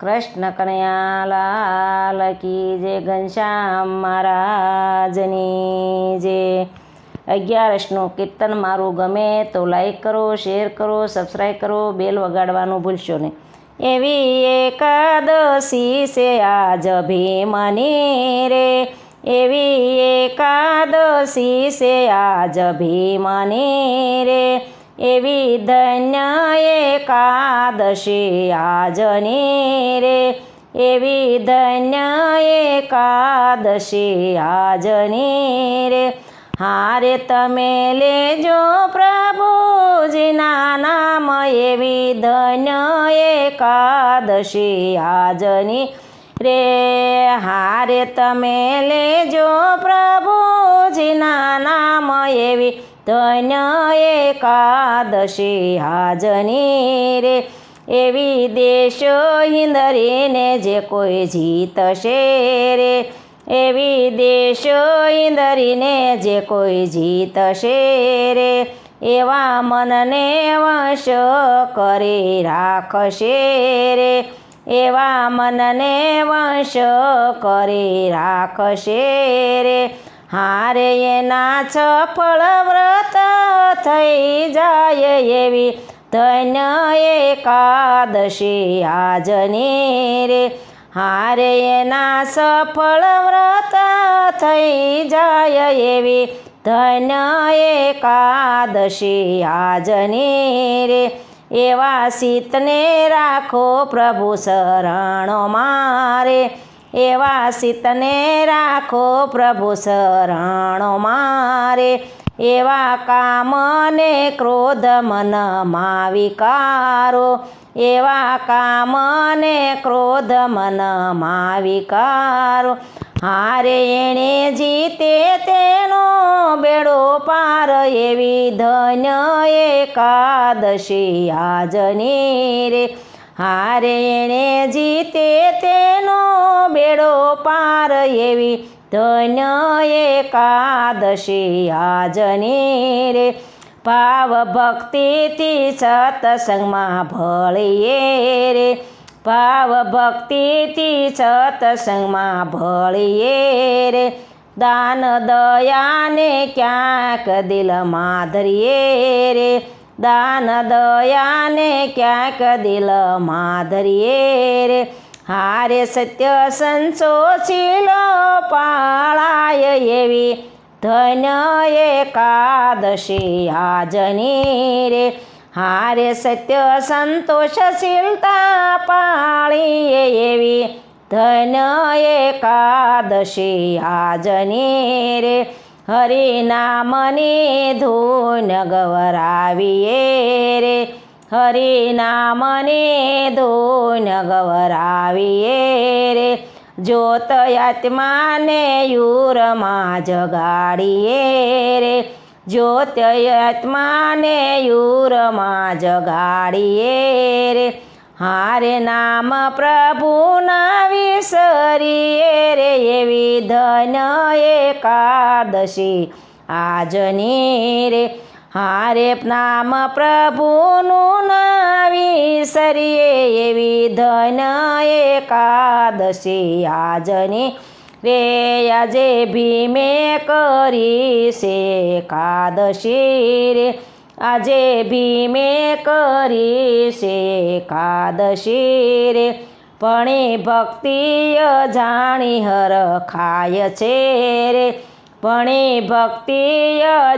કૃષ્ણ કનૈયાલાલ કી જે ઘનશ્યામ મહારાજની જે અગિયારસનું કીર્તન મારું ગમે તો લાઈક કરો શેર કરો સબસ્ક્રાઈબ કરો બેલ વગાડવાનું ભૂલશો નહીં. એવી એકાદશી છે આજ ભીમની રે. એવી એકાદશી છે આજ ભીમની રે. એવી ધન્ય એકાદશી આજની રે. એવી ધન્ય એકાદશી આજની રે. હારે તમે લેજો પ્રભુજીના નામ એવી ધન્ય એકાદશી આજની રે. હારે તમે લેજો પ્રભુજીના નામ એવી ધન્ય એકાદશી હાજની રે. એવી દેશો હિંદરીને જે કોઈ જીતશે રે. એવી દેશો ઈંદરીને જે કોઈ જીતશે રે. એવા મનને વશ કરી રાખશે રે. એવા મનને વશ કરી રાખશે રે. હારે એના સફળ વ્રત થઈ જાય એવી ધન્ય એકાદશી આજની રે. હારે એના સફળ વ્રત થઈ જાય એવી ધન્ય એકાદશી આજની રે. એવા શીતને રાખો પ્રભુ શરણો મારે. એવા શીતને રાખો પ્રભુ શરણો મારે. એવા કામને ક્રોધ મન વિકારો એવા કામને ક્રોધ મન વિકારો હારે એણે જીતે તેનો બેડો પાર, એવી ધન્ય એકાદશી આજની રે. હારે એણે જીતે તેનો वार येवी धन्य एकादशी आजनी रे. पाव भक्ती ती सतसंगमा भळिये रे. पाव भक्ती ती सतसंगमा ये रे. दान दयाने क्याक दिल माधरिये रे. दान दयाने क्याक दिल माधरिये रे. હારે સત્ય સંસોચીલો પાળાય એવી ધન્ય એકાદશી આજની રે હારે સત્ય સંતોષશીલતા પાળીએ એવી ધન્ય એકાદશી આજની રે હરિનામની ધૂન ગવરાવીએ રે હરિનામની ધૂન ગવરાવીએ રે. આત્માને યુરમાં જગાડીએ રે. જ્યોત આત્માને યુરમાં જગાડીએ રે. હારે નામ પ્રભુના વિસરીએ રે. એવી ધન એકાદશી આજની રે. હારે નામ પ્રભુનું ના વિસરીએ એવી ધન એકાદશી આજની. રે આજે ભીમે કરી છે એકાદશી રે. આજે ભીમે કરી છે એકાદશી રે. પણ ભક્તિ જાણી હર ખાય છે રે. પણ ભક્તિ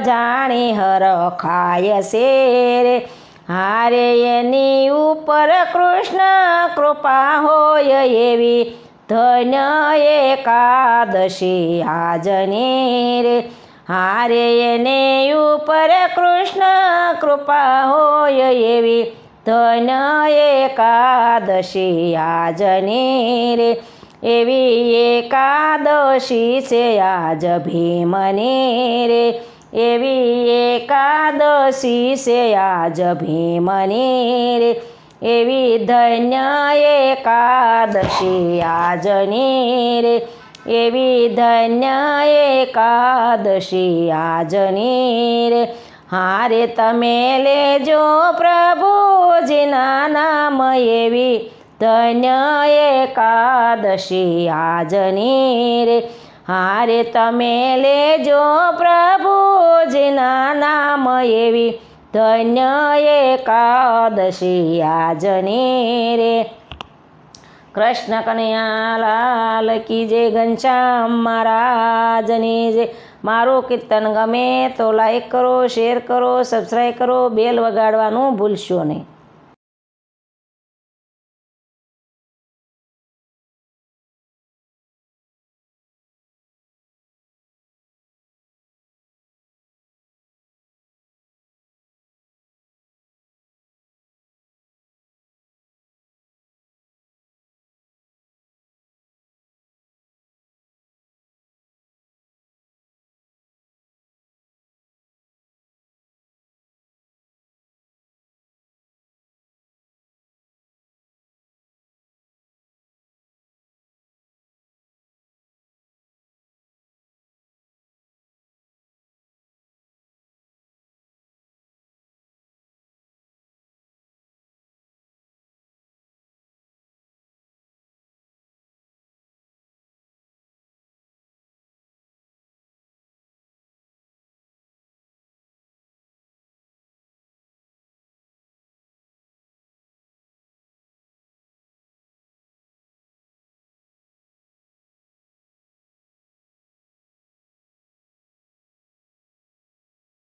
જાણી હર ખાય છે રે હારે એની ઉપર કૃષ્ણ કૃપા હોય એવી ધન્ય એકાદશી આજની રે હારે એને ઉપર કૃષ્ણ કૃપા હોય એવી ધન્ય એકાદશી આજની રે એવી એકાદશી છે આજ ભીમની રે. એવી એકાદશી છે આજ ભીમની રે. એવી ધન્ય એકાદશી આજની રે. એવી ધન્ય એકાદશી આજની રે. હારે તમે લેજો પ્રભુજીના નામ એવી ધન્ય એકાદશી આજની રે હારે તમે લેજો પ્રભુજીના નામ એવી ધન્ય એકાદશી આજની રે કૃષ્ણ કનૈયા લાલ કી જે ઘનશ્યામ મહારાજની જે મારું કીર્તન ગમે તો લાઈક કરો શેર કરો સબસ્ક્રાઈબ કરો બેલ વગાડવાનું ભૂલશો નહીં